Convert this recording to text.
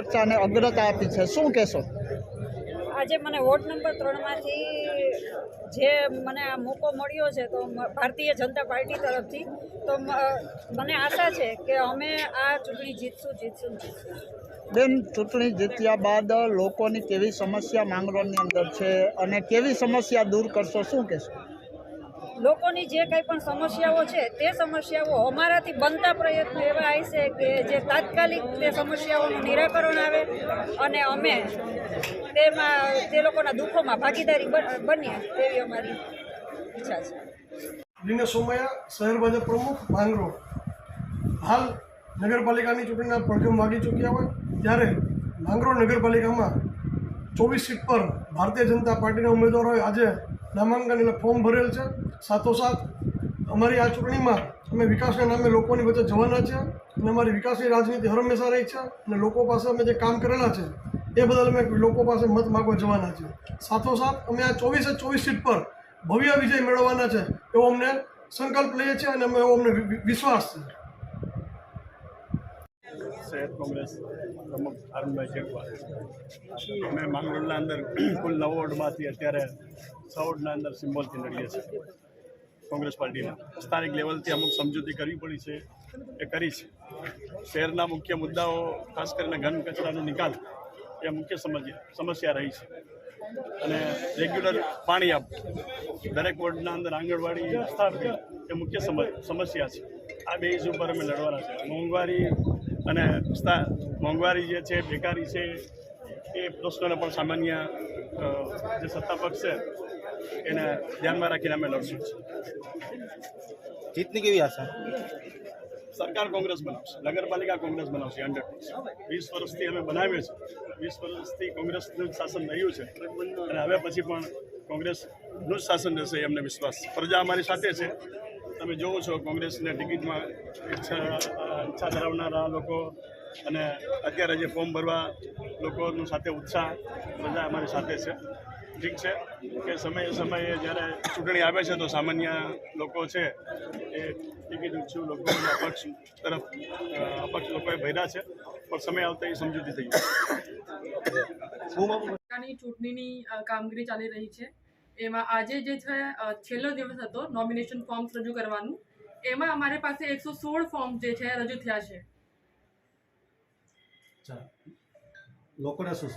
મોરચાને અગ્રતા આપી છે. શું કહેશો? આજે મને વોર્ડ નંબર ત્રણમાંથી જે મને આ મોકો મળ્યો છે તો ભારતીય જનતા પાર્ટી તરફથી તો મને આશા છે કે અમે આ ચૂંટણી જીતશું જીતશું જીતશું. બેન ચૂંટણી જીત્યા બાદ લોકોની કેવી સમસ્યા માંગરોળની અંદર છે અને કેવી સમસ્યા દૂર કરશો? શું કહેશો? લોકોની જે કંઈ પણ સમસ્યાઓ છે, તે સમસ્યાઓ અમારાથી બનતા પ્રયત્નો એવા આવશે કે જે તાત્કાલિક તે સમસ્યાઓનું નિરાકરણ આવે અને અમે તેમાં, તે લોકોના દુઃખોમાં ભાગીદારી બન- બનીએ તેવી અમારી ઈચ્છા છે. લીના સોમયા શહેર ભાજપ પ્રમુખ ભાંગરો હાલ નગરપાલિકાની ચૂંટણીના પડઘમ વાગી ચૂક્યા હોય, ત્યારે ભાંગરો નગરપાલિકામાં ચોવીસ સીટ પર ભારતીય જનતા પાર્ટીના ઉમેદવારોએ આજે નામાંકન એટલે ફોર્મ ભરેલ છે. સાથોસાથ અમારી આ ચૂંટણીમાં અમે વિકાસના નામે લોકોની વચ્ચે જવાના છે અને અમારી વિકાસની રાજનીતિ હર હંમેશા રહી છે અને લોકો પાસે અમે જે કામ કરેલા છે, એ બદલ અમે લોકો પાસે મત માગવા જવાના છે. સાથોસાથ અમે આ ચોવીસે ચોવીસ સીટ પર ભવ્ય વિજય મેળવવાના છે એવો અમને સંકલ્પ લઈએ છીએ અને અમે એવો અમને વિશ્વાસ છે. શહેર કોંગ્રેસ પ્રમુખ અરુણભાઈ જેઠવા અમે માંગરોળના અંદર કુલ નવ વોર્ડમાંથી અત્યારે છ વોર્ડના અંદર સિમ્બોલથી લડીએ છીએ કોંગ્રેસ પાર્ટીના. સ્થાનિક લેવલથી અમુક સમજૂતી કરવી પડી છે, એ કરી છે. શહેરના મુખ્ય મુદ્દાઓ, ખાસ કરીને ઘન કચરાનો નિકાલ, એ મુખ્ય સમસ્યા રહી છે. અને રેગ્યુલર પાણી આપવું, દરેક વોર્ડના અંદર આંગણવાડી સ્થાપવી એ મુખ્ય સમ- સમસ્યા છે. આ બેઝ ઉપર અમે લડવાના છે. મોંઘવારી અને મોંઘવારી જે છે બેકારી છે એ પ્રશ્નોને પણ સામાન્ય જે સત્તા પક્ષ છે એને ધ્યાનમાં રાખીને અમે લડશું. જીતની કેવી આશા? સરકાર કોંગ્રેસ બનાવશે નગરપાલિકા કોંગ્રેસ બનાવશે હંડ્રેડ વીસ વર્ષથી અમે બનાવીએ છીએ. વીસ વર્ષથી કોંગ્રેસનું જ શાસન રહ્યું છે. અને હવે પછી પણ કોંગ્રેસનું જ શાસન રહેશે એમને વિશ્વાસ પ્રજા અમારી સાથે છે. તમે જોવો છો કોંગ્રેસને ટિકિટમાં ઈચ્છા ઈચ્છા ધરાવનારા લોકો અને અત્યારે જે ફોર્મ ભરવા લોકોનું સાથે ઉત્સાહ બધા અમારી સાથે છે. ઠીક છે કે સમયે સમયે જ્યારે ચૂંટણી આવે છે તો સામાન્ય લોકો છે એ ટિકિટ ઈચ્છુ લોકો અપક્ષ તરફ અપક્ષ લોકોએ ભર્યા છે. પણ સમય આવતા એ સમજૂતી થઈ ગઈ ચૂંટણીની કામગીરી ચાલી રહી છે. એમાં આજે જે છે છેલ્લો દિવસ હતો નોમિનેશન ફોર્મ્સ રજૂ કરવાનું. એમાં અમારી પાસે એકસો સોળ ફોર્મ જે છે, રજૂ થયા છે. લોકોને શું?